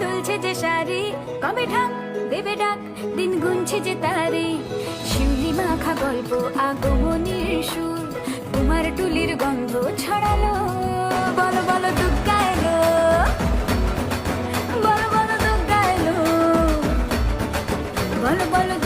দুলছে যে শাড়ি কবে ঢাক দেবে ডাক? দিন গুনছে যে তারি। শিউলি মাখা গল্প, আগমনের সুর, তোমার টুলির গন্ধ ছড়ালো। বলো বলো দুর্গা বলো বলো দুর্গা এলো। বলো বলো